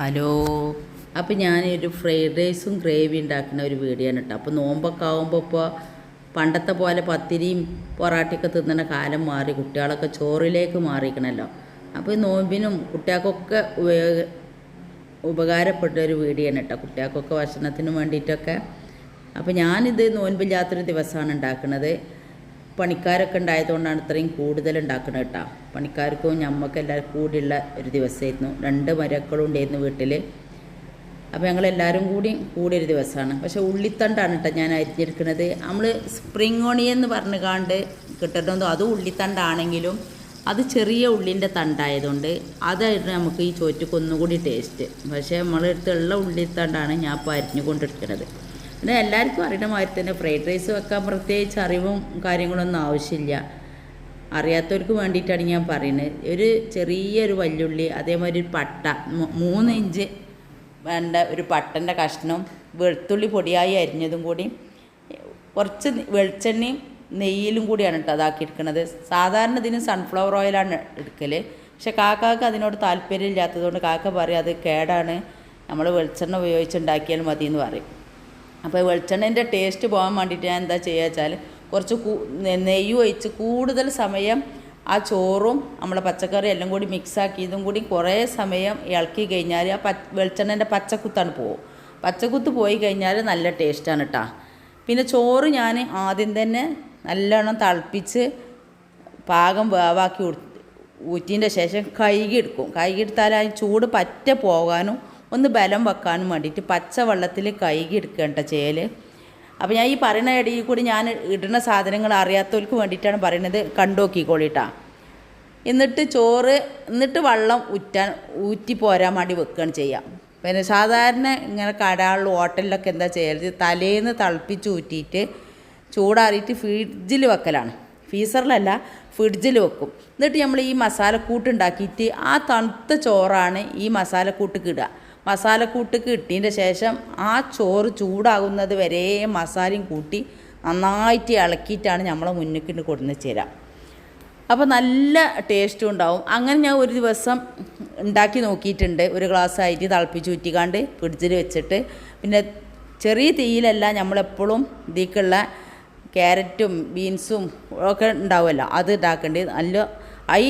Hello. അപ്പോൾ ഞാനൊരു fried റൈസും ഗ്രേവി ഉണ്ടാക്കുന്ന ഒരു വീഡിയോ ആണ് കേട്ടോ. അപ്പോൾ നോമ്പൊക്കെ ആകുമ്പോൾ ഇപ്പോൾ പണ്ടത്തെ പോലെ പത്തിരിയും പൊറാട്ടയൊക്കെ തിന്നുന്ന കാലം മാറി. കുട്ടികളൊക്കെ ചോറിലേക്ക് മാറിക്കണല്ലോ അപ്പോൾ നോമ്പിനും കുട്ടികൾക്കൊക്കെ ഉപയോഗ ഉപകാരപ്പെട്ട ഒരു വീഡിയോ ആണ് കേട്ടോ. കുട്ടികൾക്കൊക്കെ ഭക്ഷണത്തിന് വേണ്ടിയിട്ടൊക്കെ. അപ്പോൾ ഞാനിത് നോൻപില്ലാത്തൊരു ദിവസമാണ് ഉണ്ടാക്കുന്നത്. പണിക്കാരൊക്കെ ഉണ്ടായതുകൊണ്ടാണ് ഇത്രയും കൂടുതൽ ഉണ്ടാക്കുന്നത് കേട്ടോ. പണിക്കാർക്കും ഞമ്മക്ക് കൂടിയുള്ള ഒരു ദിവസമായിരുന്നു. രണ്ട് മരക്കളും ഉണ്ടായിരുന്നു വീട്ടിൽ അപ്പോൾ ഞങ്ങളെല്ലാവരും കൂടി കൂടിയൊരു ദിവസമാണ്. പക്ഷേ ഉള്ളിത്തണ്ടാണ് കേട്ടോ ഞാൻ അരിഞ്ഞെടുക്കുന്നത് നമ്മൾ സ്പ്രിങ് ഓണിയൻ എന്ന് പറഞ്ഞു കാണ്ട് കിട്ടണമെന്നോ അതും ഉള്ളിത്തണ്ടാണെങ്കിലും അത് ചെറിയ ഉള്ളിന്റെ തണ്ടായതുകൊണ്ട് അതായിരുന്നു നമുക്ക് ഈ ചോറ്റക്ക് ഒന്നുകൂടി ടേസ്റ്റ് പക്ഷേ നമ്മളെടുത്തുള്ള ഉള്ളിത്തണ്ടാണ് ഞാൻ ഇപ്പോൾ അരിഞ്ഞു കൊണ്ടെടുക്കുന്നത് പിന്നെ എല്ലാവർക്കും അറിയണ മാതിരി തന്നെ ഫ്രൈഡ് റൈസ് വെക്കാൻ പ്രത്യേകിച്ച് അറിവും കാര്യങ്ങളൊന്നും ആവശ്യമില്ല. അറിയാത്തവർക്ക് വേണ്ടിയിട്ടാണ് ഞാൻ പറയുന്നത്. ഒരു ചെറിയൊരു വല്യുള്ളി അതേമാതിരി ഒരു പട്ട മൂന്ന് ഇഞ്ച് വേണ്ട ഒരു പട്ടന്റെ കഷ്ണം വെളുത്തുള്ളി പൊടിയായി അരിഞ്ഞതും കൂടി കുറച്ച് വെളിച്ചെണ്ണയും നെയ്യിലും കൂടിയാണ് കേട്ടോ അതാക്കിയെടുക്കുന്നത് സാധാരണ ഇതിന് സൺഫ്ലവർ ഓയിലാണ് എടുക്കൽ പക്ഷെ കാക്കാക്ക് അതിനോട് താല്പര്യം ഇല്ലാത്തതുകൊണ്ട് കാക്ക പറയും അത് കേടാണ്. നമ്മൾ വെളിച്ചെണ്ണ ഉപയോഗിച്ചുണ്ടാക്കിയാൽ മതി എന്ന് പറയും. അപ്പോൾ വെളിച്ചെണ്ണേന്റെ ടേസ്റ്റ് പോകാൻ വേണ്ടിയിട്ട് ഞാൻ എന്താ ചെയ്യുക വെച്ചാൽ കുറച്ച് നെയ്യ് ഒഴിച്ച് കൂടുതൽ സമയം ആ ചോറും നമ്മളെ പച്ചക്കറി എല്ലാം കൂടി മിക്സാക്കി ഇതും കൂടി കുറേ സമയം ഇളക്കി കഴിഞ്ഞാൽ ആ പച്ച വെളിച്ചെണ്ണേന്റെ പച്ചക്കുത്താണ് പോകും പച്ചക്കുത്ത് പോയി കഴിഞ്ഞാൽ നല്ല ടേസ്റ്റാണ് കേട്ടോ പിന്നെ ചോറ് ഞാൻ ആദ്യം തന്നെ നല്ലോണം തിളപ്പിച്ച് പാകം വേവാക്കി ഊറ്റിന്റെ ശേഷം കഴുകി എടുക്കും. കഴുകി എടുത്താൽ ആ ചൂട് പറ്റ പോകാനും ഒന്ന് ബലം വെക്കാനും വേണ്ടിയിട്ട് പച്ചവെള്ളത്തിൽ കൈകി എടുക്കേണ്ട ചേൽ. അപ്പോൾ ഞാൻ ഈ പറയുന്ന ഇടയിൽ കൂടി ഞാൻ ഇടുന്ന സാധനങ്ങൾ അറിയാത്തവർക്ക് വേണ്ടിയിട്ടാണ് പറയുന്നത് കണ്ടു നോക്കിക്കോളിട്ടാ എന്നിട്ട് ചോറ് എന്നിട്ട് വെള്ളം ഊറ്റാൻ ഊറ്റി പോരാൻ വേണ്ടി വെക്കുകയാണ് ചെയ്യാം. പിന്നെ സാധാരണ ഇങ്ങനെ കടകളിൽ ഹോട്ടലിലൊക്കെ എന്താ ചെയ്യരുത് തലേന്ന് തിളപ്പിച്ച് ഊറ്റിയിട്ട് ചൂടാറിയിട്ട് ഫ്രിഡ്ജിൽ വെക്കലാണ്. ഫീസറിലല്ല ഫ്രിഡ്ജിൽ വെക്കും. എന്നിട്ട് നമ്മൾ ഈ മസാലക്കൂട്ട് ഉണ്ടാക്കിയിട്ട് ആ തണുത്ത ചോറാണ് ഈ മസാലക്കൂട്ടിക്ക് ഇടുക. മസാലക്കൂട്ടിക്ക് കിട്ടിയതിന്റെ ശേഷം ആ ചോറ് ചൂടാകുന്നത് വരെ മസാലയും കൂട്ടി നന്നായിട്ട് ഇളക്കിയിട്ടാണ് നമ്മളെ മുന്നിക്കിട്ട് കൊടുന്ന് ചേരാം. അപ്പോൾ നല്ല ടേസ്റ്റും ഉണ്ടാവും. അങ്ങനെ ഞാൻ ഒരു ദിവസം ഉണ്ടാക്കി നോക്കിയിട്ടുണ്ട്. ഒരു ഗ്ലാസ് അരി തിളപ്പിച്ച് ഊറ്റിക്കാണ്ട് ഫ്രിഡ്ജിൽ വെച്ചിട്ട്. പിന്നെ ചെറിയ തീയിലല്ല നമ്മളെപ്പോഴും ഇതിലേക്കുള്ള ക്യാരറ്റും ബീൻസും ഒക്കെ ഉണ്ടാവുമല്ലോ അത് ഉണ്ടാക്കേണ്ടത് നല്ല ഐ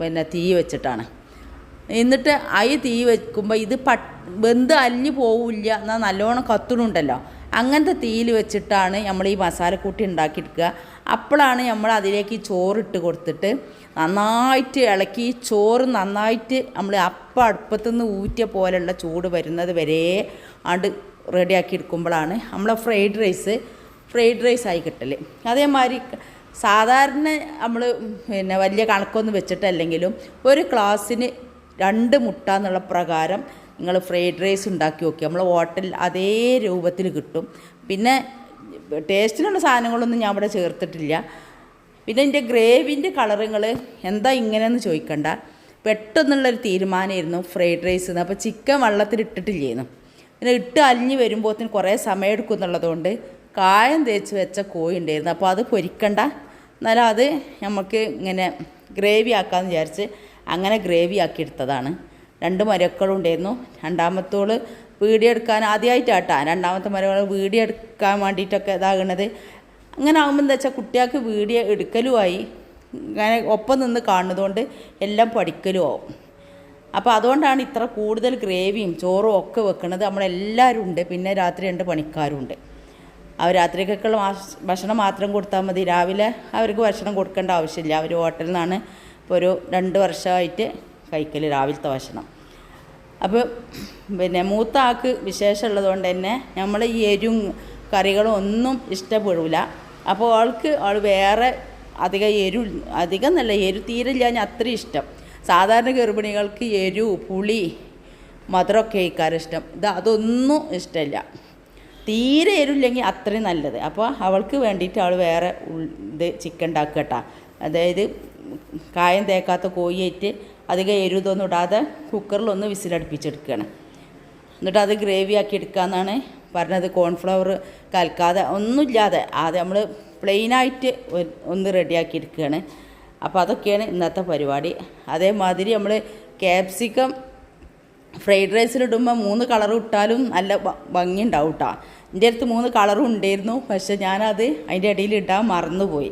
പിന്നെ തീ വെച്ചിട്ടാണ്. എന്നിട്ട് അയി തീ വെക്കുമ്പോൾ ഇത് പട്ട് വെന്ത് അലിഞ്ഞു പോവില്ല എന്നാൽ നല്ലോണം കത്തുന്നുണ്ടല്ലോ. അങ്ങനത്തെ തീയിൽ വെച്ചിട്ടാണ് നമ്മൾ ഈ മസാലക്കൂട്ടി ഉണ്ടാക്കിയെടുക്കുക. അപ്പോഴാണ് നമ്മൾ അതിലേക്ക് ചോറിട്ട് കൊടുത്തിട്ട് നന്നായിട്ട് ഇളക്കി ചോറ് നന്നായിട്ട് നമ്മൾ അപ്പം അടുപ്പത്തുനിന്ന് ഊറ്റിയ പോലെയുള്ള ചൂട് വരുന്നത് വരെ ആണ്ട് റെഡിയാക്കി എടുക്കുമ്പോഴാണ് നമ്മളെ ഫ്രൈഡ് റൈസ് ഫ്രൈഡ് റൈസ് ആയി കിട്ടൽ അതേമാതിരി സാധാരണ നമ്മൾ പിന്നെ വലിയ കണക്കൊന്നും വെച്ചിട്ടല്ലെങ്കിലും ഒരു ക്ലാസ്സിന് രണ്ട് മുട്ട എന്നുള്ള പ്രകാരം നിങ്ങൾ ഫ്രൈഡ് റൈസ് ഉണ്ടാക്കി നോക്കി. നമ്മൾ ഹോട്ടലിൽ അതേ രൂപത്തിൽ കിട്ടും. പിന്നെ ടേസ്റ്റിനുള്ള സാധനങ്ങളൊന്നും ഞാൻ ഇവിടെ ചേർത്തിട്ടില്ല. പിന്നെ എന്റെ ഗ്രേവിന്റെ കളറുകൾ എന്താ ഇങ്ങനെയെന്ന് ചോദിക്കണ്ട. പെട്ടെന്നുള്ളൊരു തീരുമാനമായിരുന്നു ഫ്രൈഡ് റൈസ് എന്ന്. അപ്പോൾ ചിക്കൻ വെള്ളത്തിൽ ഇട്ടിട്ടില്ലേന്നു. പിന്നെ ഇട്ട് അലിഞ്ഞ് വരുമ്പോഴത്തേന് കുറേ സമയം എടുക്കും എന്നുള്ളതുകൊണ്ട് കായം തേച്ച് വെച്ച കോഴി ഉണ്ടായിരുന്നു. അപ്പോൾ അത് പൊരിക്കണ്ട. എന്നാലും അത് നമുക്ക് ഇങ്ങനെ ഗ്രേവി ആക്കാമെന്ന് വിചാരിച്ച് അങ്ങനെ ഗ്രേവി ആക്കി എടുത്തതാണ്. രണ്ട് മരക്കളും ഉണ്ടായിരുന്നു. രണ്ടാമത്തോൾ വീഡിയോ എടുക്കാൻ ആദ്യമായിട്ടാട്ടാ രണ്ടാമത്തെ മരങ്ങൾ വീഡിയോ എടുക്കാൻ വേണ്ടിയിട്ടൊക്കെ ഇതാകണത്. അങ്ങനെ ആകുമ്പോൾ എന്താ വെച്ചാൽ കുട്ടികൾക്ക് വീഡിയോ എടുക്കലുമായി അങ്ങനെ ഒപ്പം നിന്ന് കാണുന്നതുകൊണ്ട് എല്ലാം പഠിക്കലും ആവും. അപ്പോൾ അതുകൊണ്ടാണ് ഇത്ര കൂടുതൽ ഗ്രേവിയും ചോറും ഒക്കെ വെക്കുന്നത് നമ്മളെല്ലാവരും ഉണ്ട്. പിന്നെ രാത്രി രണ്ട് പണിക്കാരും ഉണ്ട്. അവർ രാത്രിക്കൊക്കെയുള്ള ഭക്ഷണം മാത്രം കൊടുത്താൽ മതി. രാവിലെ അവർക്ക് ഭക്ഷണം കൊടുക്കേണ്ട ആവശ്യമില്ല. അവർ ഹോട്ടലിൽ നിന്നാണ് ഇപ്പോൾ ഒരു രണ്ട് വർഷമായിട്ട് കഴിക്കൽ രാവിലത്തെ ഭക്ഷണം. അപ്പോൾ പിന്നെ മൂത്ത ആൾക്ക് വിശേഷമുള്ളത് കൊണ്ട് തന്നെ നമ്മൾ ഈ എരും കറികളും ഒന്നും ഇഷ്ടപ്പെടില്ല അപ്പോൾ ആൾക്ക് ആൾ വേറെ അധികം എരു അധികം നല്ല എരു തീരില്ല ഞാൻ അത്രയും ഇഷ്ടം. സാധാരണ ഗർഭിണികൾക്ക് എരു പുളി മധുരമൊക്കെ കഴിക്കാറ് ഇഷ്ടം. ഇത് അതൊന്നും ഇഷ്ടമില്ല തീരെ എരുല്ലെങ്കിൽ അത്രയും നല്ലത്. അപ്പോൾ അവൾക്ക് വേണ്ടിയിട്ട് അവൾ വേറെ ഇത് ചിക്കൻ ഉണ്ടാക്കുക കേട്ടോ അതായത് കായം തേക്കാത്ത കോഴിയായിട്ട് അധികം എരുതൊന്നും ഇടാതെ കുക്കറിലൊന്ന് വിസിലടുപ്പിച്ചെടുക്കുകയാണ്. എന്നിട്ട് അത് ഗ്രേവി ആക്കി എടുക്കാമെന്നാണ് പറഞ്ഞത്. കോൺഫ്ലവർ കലക്കാതെ ഒന്നുമില്ലാതെ അത് നമ്മൾ പ്ലെയിനായിട്ട് ഒന്ന് റെഡിയാക്കി എടുക്കുകയാണ്. അപ്പോൾ അതൊക്കെയാണ് ഇന്നത്തെ പരിപാടി. അതേമാതിരി നമ്മൾ ക്യാപ്സിക്കം ഫ്രൈഡ് റൈസിലിടുമ്പോൾ മൂന്ന് കളർ ഇട്ടാലും നല്ല ഭംഗി ഉണ്ടാവും കേട്ടോ എന്റെ അടുത്ത് മൂന്ന് കളറും ഉണ്ടായിരുന്നു. പക്ഷെ ഞാനത് അതിന്റെ ഇടയിൽ ഇടാൻ മറന്നുപോയി.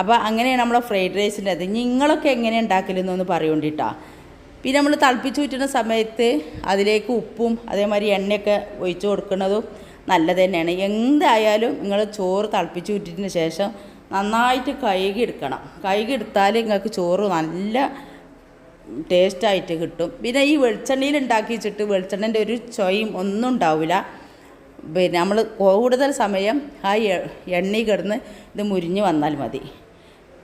അപ്പോൾ അങ്ങനെയാണ് നമ്മൾ ഫ്രൈഡ് റൈസിന്റെ അത് നിങ്ങളൊക്കെ എങ്ങനെ ഉണ്ടാക്കലെന്നൊന്ന് പറയണ്ടിട്ടാ. പിന്നെ നമ്മൾ തിളപ്പിച്ച് തിളപ്പിച്ചൂറ്റുന്ന സമയത്ത് അതിലേക്ക് ഉപ്പും അതേമാതിരി എണ്ണയൊക്കെ ഒഴിച്ചു കൊടുക്കുന്നതും നല്ലത് തന്നെയാണ്. എന്തായാലും നിങ്ങൾ ചോറ് തിളപ്പിച്ച് തിളപ്പിച്ചൂറ്റിന് ശേഷം നന്നായിട്ട് കഴുകി എടുക്കണം. കഴുകി എടുത്താൽ നിങ്ങൾക്ക് ചോറ് നല്ല ടേസ്റ്റായിട്ട് കിട്ടും. പിന്നെ ഈ വെളിച്ചെണ്ണയിൽ ഉണ്ടാക്കി വെച്ചിട്ട് വെളിച്ചെണ്ണന്റെ ഒരു ചൊയും ഒന്നും ഉണ്ടാവില്ല പിന്നെ നമ്മൾ കൂടുതൽ സമയം ആ എണ്ണയിൽ കിടന്ന് ഇത് മുരിഞ്ഞ് വന്നാൽ മതി.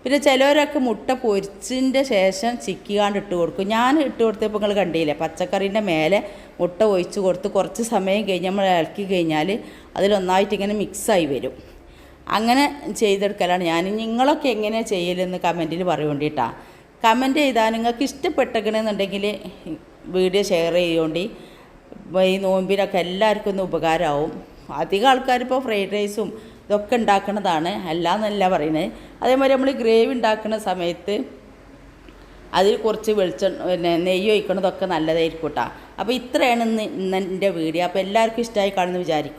പിന്നെ ചിലവരൊക്കെ മുട്ട പൊരിച്ചതിന്റെ ശേഷം ചിക്കിക്കാണ്ട് ഇട്ട് കൊടുക്കും. ഞാൻ ഇട്ട് കൊടുത്തപ്പോൾ നിങ്ങൾ കണ്ടില്ലേ പച്ചക്കറീന്റെ മേലെ മുട്ട ഒഴിച്ച് കൊടുത്ത് കുറച്ച് സമയം കഴിഞ്ഞ് നമ്മൾ ഇളക്കി കഴിഞ്ഞാൽ അതിലൊന്നായിട്ട് ഇങ്ങനെ മിക്സായി വരും. അങ്ങനെ ചെയ്തെടുക്കലാണ്. ഞാൻ നിങ്ങളൊക്കെ എങ്ങനെയാണ് ചെയ്യലെന്ന് കമന്റിൽ പറയുകൊണ്ടിട്ടാ കമന്റ് ചെയ്താൽ നിങ്ങൾക്ക് ഇഷ്ടപ്പെട്ടേക്കണമെന്നുണ്ടെങ്കിൽ വീഡിയോ ഷെയർ ചെയ്തുകൊണ്ട് ഈ നോമ്പിനൊക്കെ എല്ലാവർക്കും ഒന്ന് ഉപകാരമാവും. അധികം ആൾക്കാരിപ്പോൾ ഫ്രൈഡ് റൈസും ഇതൊക്കെ ഉണ്ടാക്കുന്നതാണ് അല്ലാന്നല്ല പറയുന്നത് അതേമാതിരി നമ്മൾ ഗ്രേവി ഉണ്ടാക്കുന്ന സമയത്ത് അതിൽ കുറച്ച് വെളിച്ചെണ്ണ പിന്നെ നെയ്യ് ഒഴിക്കണതൊക്കെ നല്ലതായിരിക്കും കേട്ടോ അപ്പോൾ ഇത്രയാണ് ഇന്ന് ഇന്ന് എന്റെ വീഡിയോ. അപ്പോൾ എല്ലാവർക്കും ഇഷ്ടമായി കാണുമെന്ന് വിചാരിക്കും